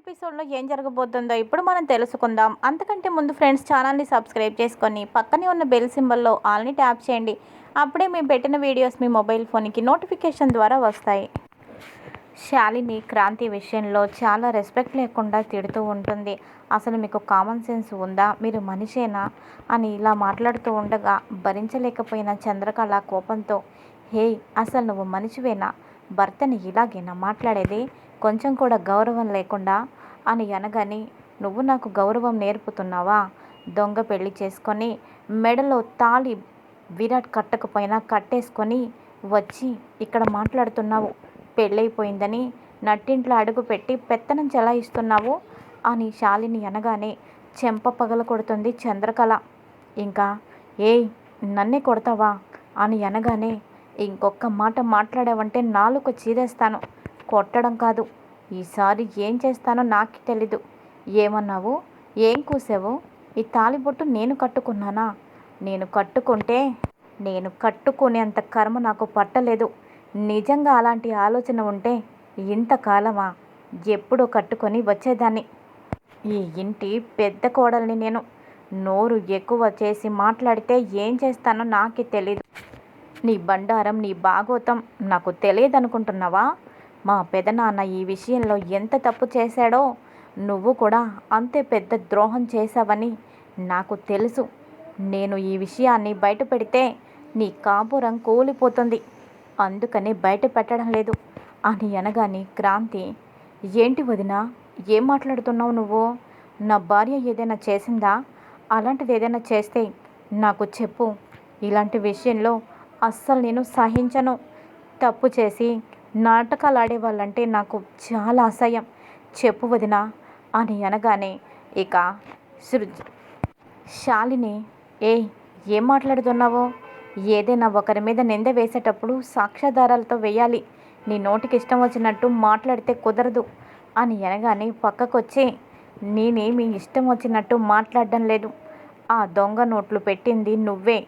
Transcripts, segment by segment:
ఎపిసోడ్లో ఏం జరగబోతుందో ఇప్పుడు మనం తెలుసుకుందాం. అంతకంటే ముందు ఫ్రెండ్స్ ఛానల్ని సబ్స్క్రైబ్ చేసుకొని పక్కనే ఉన్న బెల్ సింబల్లో ఆల్ని ట్యాప్ చేయండి. అప్పుడే మేము పెట్టిన వీడియోస్ మీ మొబైల్ ఫోన్కి నోటిఫికేషన్ ద్వారా వస్తాయి. శాలిని క్రాంతి విషయంలో చాలా రెస్పెక్ట్ లేకుండా తిడుతూ ఉంటుంది. అసలు మీకు కామన్ సెన్స్ ఉందా? మీరు మనిషేనా? అని ఇలా మాట్లాడుతూ ఉండగా భరించలేకపోయిన చంద్రకళ కోపంతో హే అసలు నువ్వు మనిషివేనా? భర్తని ఇలాగేనా మాట్లాడేది? కొంచెం కూడా గౌరవం లేకుండా అని అనగాని నువ్వు నాకు గౌరవం నేర్పుతున్నావా? దొంగ పెళ్ళి చేసుకొని మెడలో తాళి విరాట్ కట్టకపోయినా కట్టేసుకొని వచ్చి ఇక్కడ మాట్లాడుతున్నావు. పెళ్ళైపోయిందని నట్టింట్లో అడుగు పెట్టి పెత్తనం చెలాయిస్తున్నావు అని శాలిని అనగానే చెంప పగల కొడుతుంది చంద్రకళ. ఇంకా? ఏయ్ నన్నే కొడతావా? అని అనగానే ఇంకొక మాట మాట్లాడావంటే నాలుక చీరేస్తాను. కొట్టడం కాదు. ఈసారి ఏం చేస్తానో నాకు తెలీదు. ఏమన్నావు? ఏం కూసావు? ఈ తాలిబొట్టు నేను కట్టుకున్నానా? నేను కట్టుకుంటే నేను కట్టుకునేంత కర్మ నాకు పట్టలేదు. నిజంగా అలాంటి ఆలోచన ఉంటే ఇంతకాలమా ఎప్పుడో కట్టుకొని వచ్చేదాన్ని. ఈ ఇంటి పెద్ద కోడల్ని నేను నోరు ఎక్కువ చేసి మాట్లాడితే ఏం చేస్తానో నాకే తెలీదు. నీ బండారం నీ భాగవతం నాకు తెలియదనుకుంటున్నావా? మా పెదనాన్న ఈ విషయంలో ఎంత తప్పు చేశాడో నువ్వు కూడా అంతే పెద్ద ద్రోహం చేశావని నాకు తెలుసు. నేను ఈ విషయాన్ని బయట పెడితే నీ కాపురం కూలిపోతుంది. అందుకని బయట పెట్టడం లేదు. అని అనగానే క్రాంతి ఏంటి వదిన ఏం మాట్లాడుతున్నావు నువ్వు? నా భార్య ఏదైనా చేసిందా? అలాంటిది ఏదైనా చేస్తే నాకు చెప్పు. ఇలాంటి విషయంలో అస్సలు నేను సహించను. తప్పు చేసి నాటకాలు ఆడేవాళ్ళంటే నాకు చాలా అసహ్యం. చెప్పు వదిన అని అనగానే ఇక సృజ్ శాలిని ఏ ఏం మాట్లాడుతున్నావో? ఏదైనా ఒకరి మీద నింద వేసేటప్పుడు సాక్ష్యాధారాలతో వేయాలి. నీ నోటికి ఇష్టం వచ్చినట్టు మాట్లాడితే కుదరదు అని అనగానే పక్కకొచ్చి నేనేమి ఇష్టం వచ్చినట్టు మాట్లాడడం లేదు. ఆ దొంగ నోట్లు పెట్టింది నువ్వే.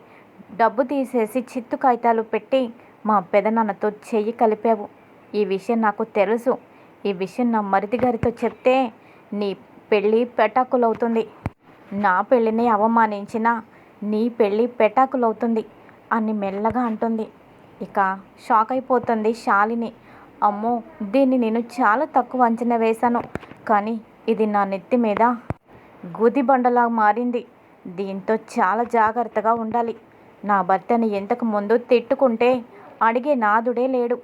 డబ్బు తీసేసి చిత్తు కాగితాలు పెట్టి మా పెదనాన్నతో చెయ్యి కలిపావు. ఈ విషయం నాకు తెలుసు. ఈ విషయం నా మరిది గారితో చెప్తే నీ పెళ్ళి పెటాకులవుతుంది. నా పెళ్ళిని అవమానించిన నీ పెళ్ళి పెటాకులవుతుంది అని మెల్లగా అంటుంది. ఇక షాక్ అయిపోతుంది శాలిని. అమ్మో దీన్ని నేను చాలా తక్కువ అంచనా వేశాను. కానీ ఇది నా నెత్తి మీద గుది బండలా మారింది. దీంతో చాలా జాగ్రత్తగా ఉండాలి. నా భర్తని ఇంతకు ముందు తిట్టుకుంటే అడిగే నాదుడే లేడు.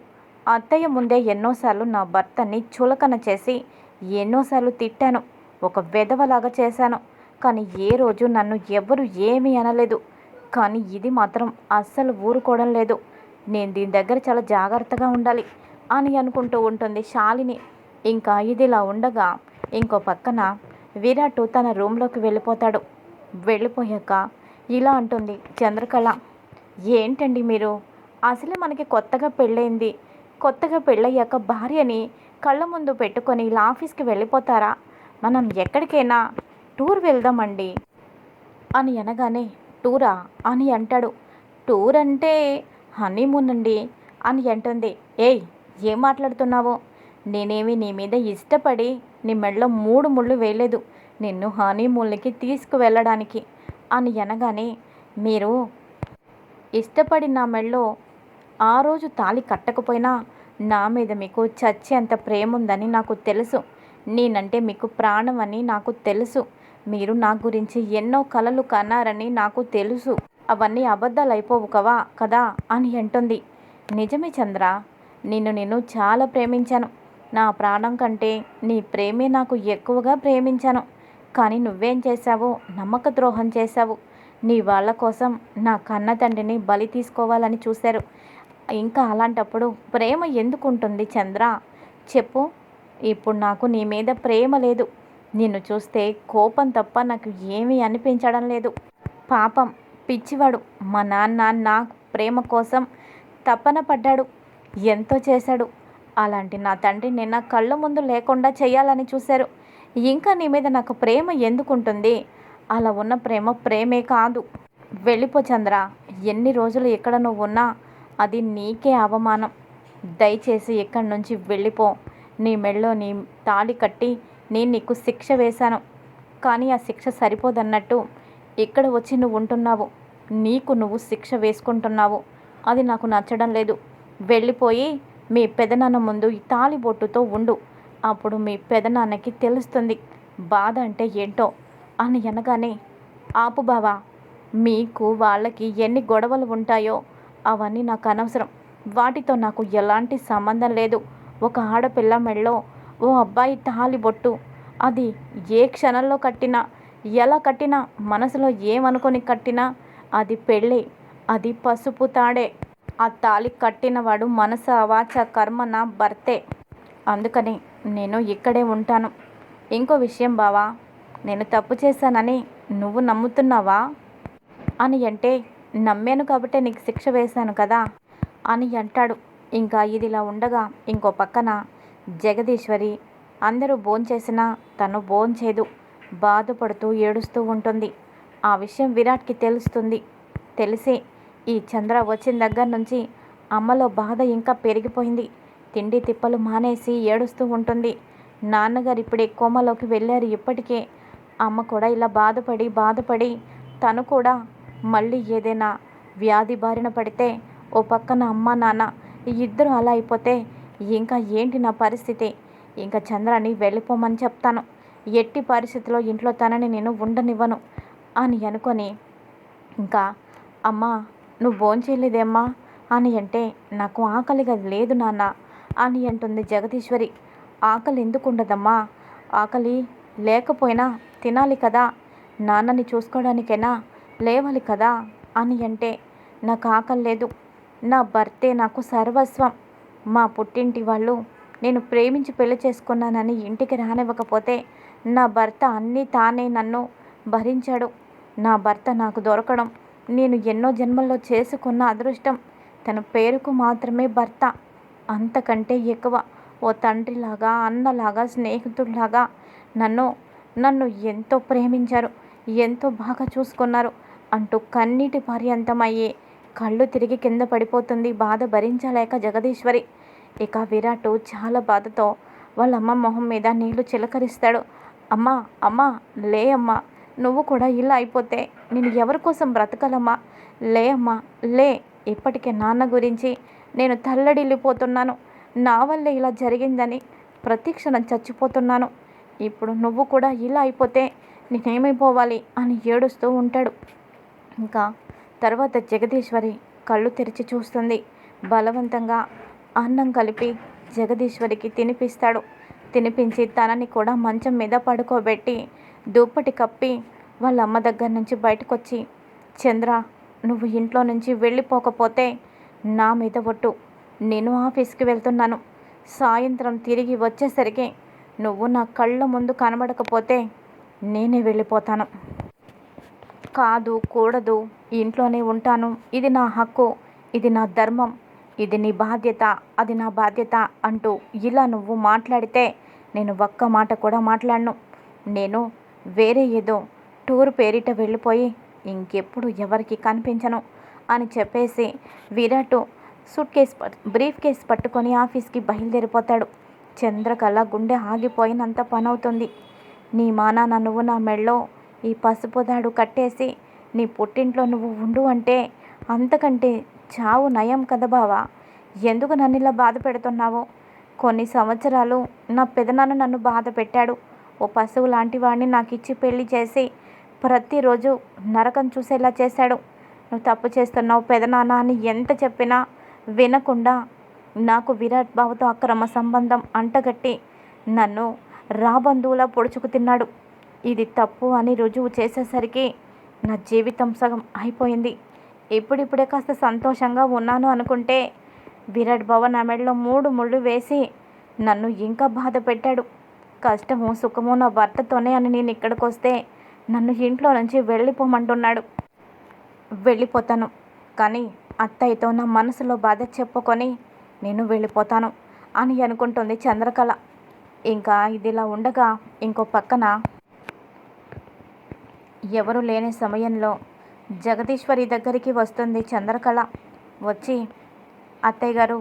అత్తయ్య ముందే ఎన్నోసార్లు నా భర్తని చులకన చేసి ఎన్నోసార్లు తిట్టాను. ఒక వెధవలాగా చేశాను. కానీ ఏ రోజు నన్ను ఎవ్వరు ఏమీ అనలేదు. కానీ ఇది మాత్రం అస్సలు ఊరుకోవడం లేదు. నేను దీని దగ్గర చాలా జాగ్రత్తగా ఉండాలి అని అనుకుంటూ ఉంటుంది శాలిని. ఇంకా ఇదిలా ఉండగా ఇంకో పక్కన విరాట్ తన రూమ్లోకి వెళ్ళిపోతాడు. వెళ్ళిపోయాక ఇలా అంటుంది చంద్రకళ ఏంటండి మీరు? అసలే మనకి కొత్తగా పెళ్ళైంది. కొత్తగా పెళ్ళయ్యాక భార్యని కళ్ళ ముందు పెట్టుకొని ఇలా ఆఫీస్కి వెళ్ళిపోతారా? మనం ఎక్కడికైనా టూర్ వెళ్దామండి. అని అనగానే టూరా? అని అంటాడు. టూర్ అంటే హనీమూన్ అండి అని అంటుంది. ఏయ్ ఏం మాట్లాడుతున్నావు? నేనేమి నీ మీద ఇష్టపడి నీ మెడలో మూడు ముళ్ళు వేయలేదు. నిన్ను హనీమూన్లకి తీసుకువెళ్ళడానికి అని అనగానే మీరు ఇష్టపడి నా మెడలో ఆ రోజు తాళి కట్టకపోయినా నా మీద మీకు చచ్చేంత ప్రేమ ఉందని నాకు తెలుసు. నేనంటే మీకు ప్రాణం అని నాకు తెలుసు. మీరు నా గురించి ఎన్నో కలలు కన్నారని నాకు తెలుసు. అవన్నీ అబద్ధాలు అయిపోవు కవా కదా? అని అంటుంది. నిజమే చంద్ర నిన్ను నేను చాలా ప్రేమించాను. నా ప్రాణం కంటే నీ ప్రేమే నాకు ఎక్కువగా ప్రేమించాను. కానీ నువ్వేం చేశావు? నమ్మక ద్రోహం చేశావు. నీ వాళ్ళ కోసం నా కన్న తండ్రిని బలి తీసుకోవాలని చూశారు. ఇంకా అలాంటప్పుడు ప్రేమ ఎందుకు ఉంటుంది చంద్ర? చెప్పు. ఇప్పుడు నాకు నీ మీద ప్రేమ లేదు. నిన్ను చూస్తే కోపం తప్ప నాకు ఏమీ అనిపించడం లేదు. పాపం పిచ్చివాడు. మా నాన్న నా ప్రేమ కోసం తపన పడ్డాడు. ఎంతో చేశాడు. అలాంటి నా తండ్రి నిన్న కళ్ళ ముందు లేకుండా చేయాలని చూశారు. ఇంకా నీ మీద నాకు ప్రేమ ఎందుకుంటుంది? అలా ఉన్న ప్రేమ ప్రేమే కాదు. వెళ్ళిపో చంద్ర. ఎన్ని రోజులు ఇక్కడ నువ్వు ఉన్నా అది నీకే అవమానం. దయచేసి ఇక్కడి నుంచి వెళ్ళిపో. నీ మెళ్ళో నీ తాళి కట్టి నేను నీకు శిక్ష వేశాను. కానీ ఆ శిక్ష సరిపోదన్నట్టు ఇక్కడ వచ్చి నువ్వు ఉంటున్నావు. నీకు నువ్వు శిక్ష వేసుకుంటున్నావు. అది నాకు నచ్చడం లేదు. వెళ్ళిపోయి మీ పెదనాన్న ముందు ఈ తాలిబొట్టుతో ఉండు. అప్పుడు మీ పెదనాన్నకి తెలుస్తుంది బాధ అంటే ఏంటో అని అనగానే ఆపు బావా మీకు వాళ్ళకి ఎన్ని గొడవలు ఉంటాయో అవన్నీ నాకు అనవసరం. వాటితో నాకు ఎలాంటి సంబంధం లేదు. ఒక ఆడపిల్ల మెళ్ళో ఓ అబ్బాయి తాలిబొట్టు. అది ఏ క్షణంలో కట్టినా ఎలా కట్టినా మనసులో ఏమనుకొని కట్టినా అది పెళ్ళి. అది పసుపు తాడే. ఆ తాలి కట్టినవాడు మనసు అవాచ కర్మ కర్మన భర్తే. అందుకని నేను ఇక్కడే ఉంటాను. ఇంకో విషయం బావా నేను తప్పు చేశానని నువ్వు నమ్ముతున్నావా? అని అంటే నమ్మాను కాబట్టే నీకు శిక్ష వేశాను కదా అని అంటాడు. ఇంకా ఇదిలా ఉండగా ఇంకో పక్కన జగదీశ్వరి అందరూ భోంచేసినా తను భోంచేదు బాధపడుతూ ఏడుస్తూ ఉంటుంది. ఆ విషయం విరాట్కి తెలుస్తుంది. తెలిసి ఈ చంద్ర వచ్చిన దగ్గర నుంచి అమ్మలో బాధ ఇంకా పెరిగిపోయింది. తిండి తిప్పలు మానేసి ఏడుస్తూ ఉంటుంది. నాన్నగారు ఇప్పుడే కోమలోకి వెళ్ళారు. ఇప్పటికే అమ్మ కూడా ఇలా బాధపడి బాధపడి తను కూడా మళ్ళీ ఏదైనా వ్యాధి బారిన పడితే ఓ పక్కన అమ్మ నాన్న ఈ ఇద్దరు అలా అయిపోతే ఇంకా ఏంటి నా పరిస్థితి? ఇంకా చంద్రాన్ని వెళ్ళిపోమని చెప్తాను. ఎట్టి పరిస్థితిలో ఇంట్లో తనని నేను ఉండనివ్వను అని అనుకొని ఇంకా అమ్మా నువ్వు భోంచేయలేదేమ్మా అని అంటే నాకు ఆకలిగా లేదు నాన్న అని అంటుంది జగదీశ్వరి. ఆకలి ఎందుకు ఉండదమ్మా? ఆకలి లేకపోయినా తినాలి కదా. నాన్నని చూసుకోవడానికైనా లేవాలి కదా అని అంటే నాకు ఆకలి లేదు. నా భర్తే నాకు సర్వస్వం. మా పుట్టింటి వాళ్ళు నేను ప్రేమించి పెళ్ళి చేసుకున్నానని ఇంటికి రానివ్వకపోతే నా భర్త అన్నీ తానే నన్ను భరించాడు. నా భర్త నాకు దొరకడం నేను ఎన్నో జన్మల్లో చేసుకున్న అదృష్టం. తన పేరుకు మాత్రమే భర్త. అంతకంటే ఎక్కువ ఓ తండ్రిలాగా అన్నలాగా స్నేహితుడిలాగా నన్ను నన్ను ఎంతో ప్రేమించారు ఎంతో బాగా చూసుకున్నారు. అంటూ కన్నీటి పర్యంతమయ్యి కళ్ళు తిరిగి కింద పడిపోతుంది బాధ భరించలేక జగదీశ్వరి. ఇక విరాట్ చాలా బాధతో వాళ్ళ అమ్మ మొహం మీద నీళ్ళు చిలకరిస్తాడు. అమ్మా అమ్మా లే అమ్మా నువ్వు కూడా ఇలా అయిపోతే నేను ఎవరి కోసం బ్రతకలమ్మా? లే అమ్మా లే ఇప్పటికే నాన్న గురించి నేను తల్లడిల్లిపోతున్నాను. నా వల్లే ఇలా జరిగిందని ప్రతిక్షణం చచ్చిపోతున్నాను. ఇప్పుడు నువ్వు కూడా ఇలా అయిపోతే నేనేమైపోవాలి అని ఏడుస్తూ ఉంటాడు. ఇంకా తర్వాత జగదీశ్వరి కళ్ళు తెరిచి చూస్తుంది. బలవంతంగా అన్నం కలిపి జగదీశ్వరికి తినిపిస్తాడు. తినిపించి తనని కూడా మంచం మీద పడుకోబెట్టి దుప్పటి కప్పి వాళ్ళ అమ్మ దగ్గర నుంచి బయటకు వచ్చి చంద్ర నువ్వు ఇంట్లో నుంచి వెళ్ళిపోకపోతే నా మీద ఒట్టు. నేను ఆఫీస్కి వెళ్తున్నాను. సాయంత్రం తిరిగి వచ్చేసరికి నువ్వు నా కళ్ళ ముందు కనబడకపోతే నేనే వెళ్ళిపోతాను. కాదు కూడదు. ఇంట్లోనే ఉంటాను. ఇది నా హక్కు. ఇది నా ధర్మం. ఇది నీ బాధ్యత. అది నా బాధ్యత అంటూ ఇలా నువ్వు మాట్లాడితే నేను ఒక్క మాట కూడా మాట్లాడను. నేను వేరే ఏదో టూర్ పేరిట వెళ్ళిపోయి ఇంకెప్పుడు ఎవరికి కనిపించను అని చెప్పేసి Virat suitcase briefcase పట్టుకొని ఆఫీస్కి బయలుదేరిపోతాడు. చంద్రకళ గుండె ఆగిపోయినంత పనవుతుంది. నీ మానాన నువ్వు నా మెళ్ళో ఈ పసుపు దాడు కట్టేసి నీ పుట్టింట్లో నువ్వు ఉండు అంటే అంతకంటే చావు నయం కదా బావా? ఎందుకు నన్ను ఇలా బాధ పెడుతున్నావు? కొన్ని సంవత్సరాలు నా పెదనాన్న నన్ను బాధ పెట్టాడు. ఓ పశువు లాంటి వాడిని నాకు ఇచ్చి పెళ్ళి చేసి ప్రతిరోజు నరకం చూసేలా చేశాడు. నువ్వు తప్పు చేస్తున్నావు పెదనాన్న అని ఎంత చెప్పినా వినకుండా నాకు విరాట్ బాబుతో అక్రమ సంబంధం అంటగట్టి నన్ను రాబంధువులా పొడుచుకు తిన్నాడు. ఇది తప్పు అని రుజువు చేసేసరికి నా జీవితం సగం అయిపోయింది. ఇప్పుడిప్పుడే కాస్త సంతోషంగా ఉన్నాను అనుకుంటే విరాట్ భవన్ నా మెడలో మూడు ముళ్ళు వేసి నన్ను ఇంకా బాధ పెట్టాడు. కష్టము సుఖము నా భర్తతోనే అని నేను ఇక్కడికి వస్తే నన్ను ఇంట్లో నుంచి వెళ్ళిపోమంటున్నాడు. వెళ్ళిపోతాను కానీ అత్తయ్యతో నా మనసులో బాధ చెప్పుకొని నేను వెళ్ళిపోతాను అని అనుకుంటుంది చంద్రకళ. ఇంకా ఇదిలా ఉండగా ఇంకో పక్కన ఎవరు లేని సమయంలో జగదీశ్వరి దగ్గరికి వస్తుంది చంద్రకళ. వచ్చి అత్తయ్య గారు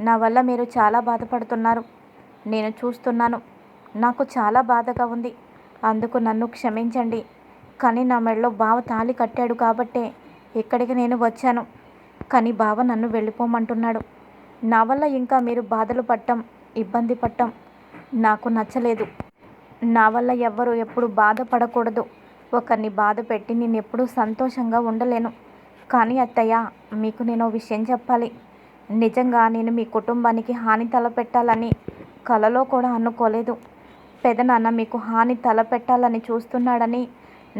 నా వల్ల మీరు చాలా బాధపడుతున్నారు. నేను చూస్తున్నాను. నాకు చాలా బాధగా ఉంది. అందుకు నన్ను క్షమించండి. కానీ నా మెడలో బావ తాళి కట్టాడు కాబట్టే ఇక్కడికి నేను వచ్చాను. కానీ బావ నన్ను వెళ్ళిపోమంటున్నాడు. నా వల్ల ఇంకా మీరు బాధలు పట్టం ఇబ్బంది పట్టం నాకు నచ్చలేదు. నా వల్ల ఎవ్వరు ఎప్పుడు బాధపడకూడదు. ఒకరిని బాధ పెట్టి నేను ఎప్పుడూ సంతోషంగా ఉండలేను. కానీ అత్తయ్య మీకు నేను ఓ విషయం చెప్పాలి. నిజంగా నేను మీ కుటుంబానికి హాని తలపెట్టాలని కలలో కూడా అనుకోలేదు. పెదనాన్న మీకు హాని తలపెట్టాలని చూస్తున్నాడని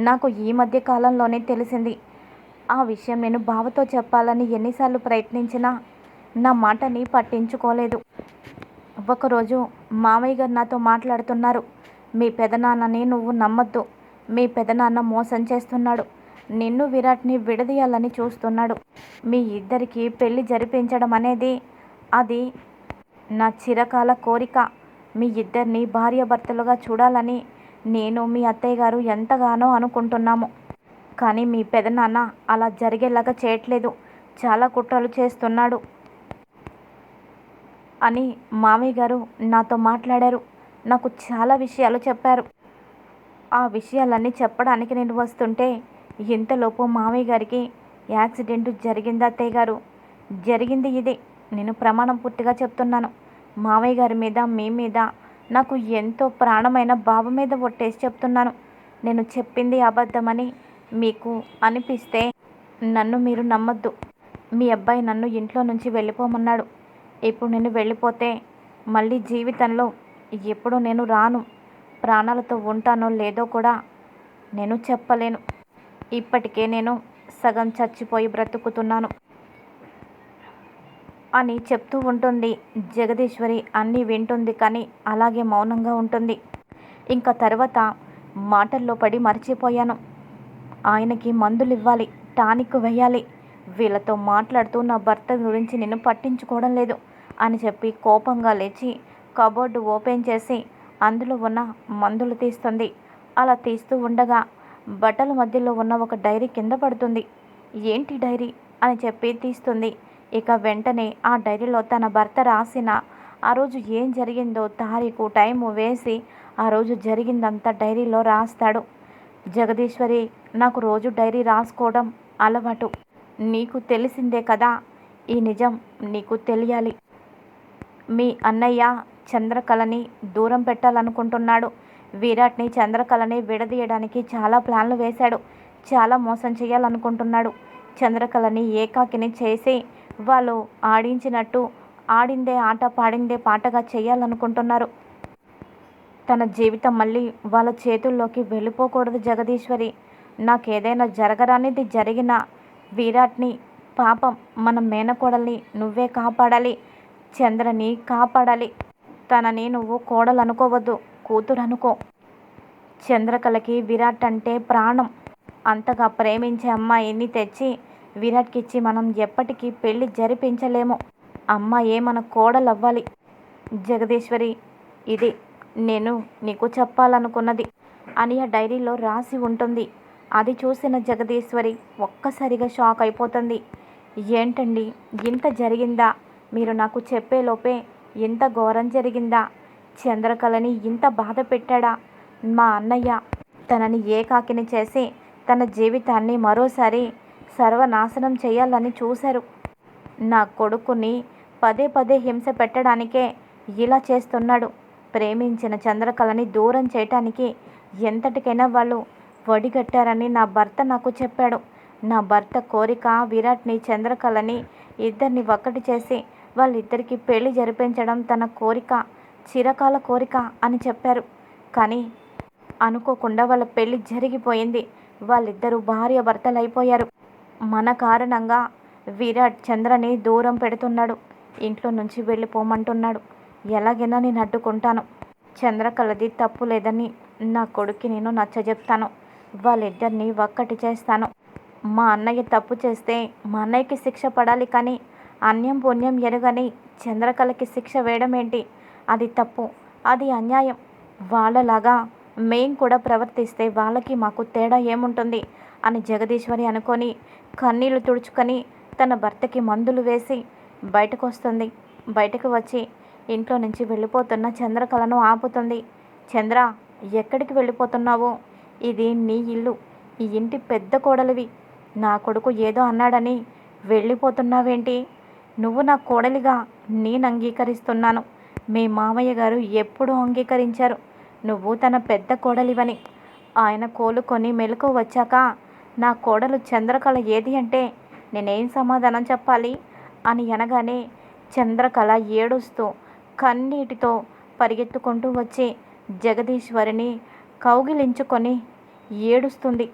నాకు ఈ మధ్య కాలంలోనే తెలిసింది. ఆ విషయం నేను బావతో చెప్పాలని ఎన్నిసార్లు ప్రయత్నించినా నా మాటని పట్టించుకోలేదు. ఒకరోజు మామయ్య గారు నాతో మాట్లాడుతున్నారు. మీ పెదనాన్నని నువ్వు నమ్మద్దు. మీ పెదనాన్న మోసం చేస్తున్నాడు. నిన్ను విరాట్ని విడదీయాలని చూస్తున్నాడు. మీ ఇద్దరికి పెళ్ళి జరిపించడం అనేది అది నా చిరకాల కోరిక. మీ ఇద్దరిని భార్యాభర్తలుగా చూడాలని నేను మీ అత్తయ్య గారు ఎంతగానో అనుకుంటున్నాము. కానీ మీ పెదనాన్న అలా జరిగేలాగా చేయట్లేదు. చాలా కుట్రలు చేస్తున్నాడు అని మామయ్య గారు నాతో మాట్లాడారు. నాకు చాలా విషయాలు చెప్పారు. ఆ విషయాలన్నీ చెప్పడానికి నేను వస్తుంటే ఇంతలోపు మామయ్య గారికి యాక్సిడెంట్ జరిగింది అత్తయ్య గారు? జరిగింది ఇదే. నేను ప్రమాణం పూర్తిగా చెప్తున్నాను. మామయ్య గారి మీద మీ మీద నాకు ఎంతో ప్రాణమైన బాబు మీద ఒట్టేసి చెప్తున్నాను. నేను చెప్పింది అబద్ధమని మీకు అనిపిస్తే నన్ను మీరు నమ్మొద్దు. మీ అబ్బాయి నన్ను ఇంట్లో నుంచి వెళ్ళిపోమన్నాడు. ఇప్పుడు నేను వెళ్ళిపోతే మళ్ళీ జీవితంలో ఎప్పుడు నేను రాను. ప్రాణాలతో ఉంటానో లేదో కూడా నేను చెప్పలేను. ఇప్పటికే నేను సగం చచ్చిపోయి బ్రతుకుతున్నాను. అని చెప్తూ ఉంటుంది. జగదీశ్వరి అన్నీ వింటుంది కానీ అలాగే మౌనంగా ఉంటుంది. ఇంకా తర్వాత మాటల్లో పడి మర్చిపోయాను. ఆయనకి మందులు ఇవ్వాలి టానిక్ వేయాలి. వీళ్ళతో మాట్లాడుతూ నా భర్త గురించి నేను పట్టించుకోవడం లేదు అని చెప్పి కోపంగా లేచి కబోర్డు ఓపెన్ చేసి అందులో ఉన్న మందులు తీస్తుంది. అలా తీస్తూ ఉండగా బట్టల మధ్యలో ఉన్న ఒక డైరీ కింద పడుతుంది. ఏంటి డైరీ? అని చెప్పి తీస్తుంది. ఇక వెంటనే ఆ డైరీలో తన భర్త రాసిన ఆ రోజు ఏం జరిగిందో తారీఖు టైము వేసి ఆ రోజు జరిగిందంతా డైరీలో రాస్తాడు. జగదీశ్వరి నాకు రోజు డైరీ రాసుకోవడం అలవాటు. నీకు తెలిసిందే కదా? ఈ నిజం నీకు తెలియాలి. మీ అన్నయ్య చంద్రకళని దూరం పెట్టాలనుకుంటున్నాడు. విరాట్ని చంద్రకళని విడదీయడానికి చాలా ప్లాన్లు వేశాడు. చాలా మోసం చేయాలనుకుంటున్నాడు. చంద్రకళని ఏకాకిని చేసి వాళ్ళు ఆడించినట్టు ఆడిందే ఆట పాడిందే పాటగా చేయాలనుకుంటున్నారు. తన జీవితం మళ్ళీ వాళ్ళ చేతుల్లోకి వెళ్ళిపోకూడదు జగదీశ్వరి. నాకేదైనా జరగరానిది జరిగిన విరాట్ని పాపం మన మేనకోడల్ని నువ్వే కాపాడాలి. చంద్రని కాపాడాలి. తనని నువ్వు కోడలు అనుకోవద్దు కూతురు అనుకో చంద్రకళకి విరాట్ అంటే ప్రాణం. అంతగా ప్రేమించే అమ్మాయిని తెచ్చి విరాట్కి ఇచ్చి మనం ఎప్పటికీ పెళ్ళి జరిపించలేము. అమ్మాయే మన కోడలు అవ్వాలి జగదీశ్వరి ఇది నేను నీకు చెప్పాలనుకున్నది అని ఆ డైరీలో రాసి ఉంటుంది. అది చూసిన జగదీశ్వరి ఒక్కసారిగా షాక్ అయిపోతుంది. ఏంటండి ఇంత జరిగిందా? మీరు నాకు చెప్పేలోపే ఇంత ఘోరం జరిగిందా? చంద్రకళని ఇంత బాధ పెట్టాడా? మా అన్నయ్య తనని ఏకాకిని చేసి తన జీవితాన్ని మరోసారి సర్వనాశనం చేయాలని చూశారు. నా కొడుకుని పదే పదే హింస పెట్టడానికే ఇలా చేస్తున్నాడు. ప్రేమించిన చంద్రకళని దూరం చేయటానికి ఎంతటికైనా వాళ్ళు వడిగట్టారని నా భర్త నాకు చెప్పాడు. నా భర్త కోరిక విరాట్ని చంద్రకళని ఇద్దరిని ఒక్కటి చేసి వాళ్ళిద్దరికీ పెళ్ళి జరిపించడం తన కోరిక చిరకాల కోరిక అని చెప్పారు. కానీ అనుకోకుండా వాళ్ళ పెళ్ళి జరిగిపోయింది. వాళ్ళిద్దరూ భార్య భర్తలు అయిపోయారు మన కారణంగా విరాట్ చంద్రని దూరం పెడుతున్నాడు. ఇంట్లో నుంచి వెళ్ళిపోమంటున్నాడు. ఎలాగైనా నేను అడ్డుకుంటాను. చంద్రకళది తప్పు లేదని నా కొడుక్కి నేను నచ్చజెప్తాను. వాళ్ళిద్దరిని ఒక్కటి చేస్తాను. మా అన్నయ్య తప్పు చేస్తే మా అన్నయ్యకి శిక్ష పడాలి కానీ అన్యం పుణ్యం ఎరుగని చంద్రకళకి శిక్ష వేయడం ఏంటి అది తప్పు. అది అన్యాయం. వాళ్ళలాగా మేం కూడా ప్రవర్తిస్తే వాళ్ళకి మాకు తేడా ఏముంటుంది? అని జగదీశ్వరి అనుకొని కన్నీళ్ళు తుడుచుకొని తన భర్తకి మందులు వేసి బయటకు వస్తుంది బయటకు వచ్చి ఇంట్లో నుంచి వెళ్ళిపోతున్న చంద్రకళను ఆపుతుంది. చంద్ర ఎక్కడికి వెళ్ళిపోతున్నావు? ఇది నీ ఇల్లు. ఈ ఇంటి పెద్ద కోడలివి. నా కొడుకు ఏదో అన్నాడని వెళ్ళిపోతున్నావేంటి? నువ్వు నా కోడలిగా నేను అంగీకరిస్తున్నాను. మీ మామయ్య గారు ఎప్పుడూ అంగీకరించారు. నువ్వు తన పెద్ద కోడలివని. ఆయన కోలుకొని మెలకు వచ్చాక నా కోడలు చంద్రకళ ఏది అంటే నేనేం సమాధానం చెప్పాలి? అని అనగానే చంద్రకళ ఏడుస్తూ కన్నీటితో పరిగెత్తుకుంటూ వచ్చి జగదీశ్వరిని కౌగిలించుకొని ఏడుస్తుంది.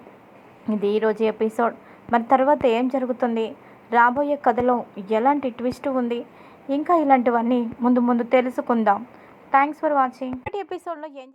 ఇది ఈరోజు ఎపిసోడ్. మరి తర్వాత ఏం జరుగుతుంది? రాబోయే కథలో ఎలాంటి ట్విస్ట్ ఉంది? ఇంకా ఇలాంటివన్నీ ముందు ముందు తెలుసుకుందాం. Thanks for watching. ఎపిసోడ్లో ఏం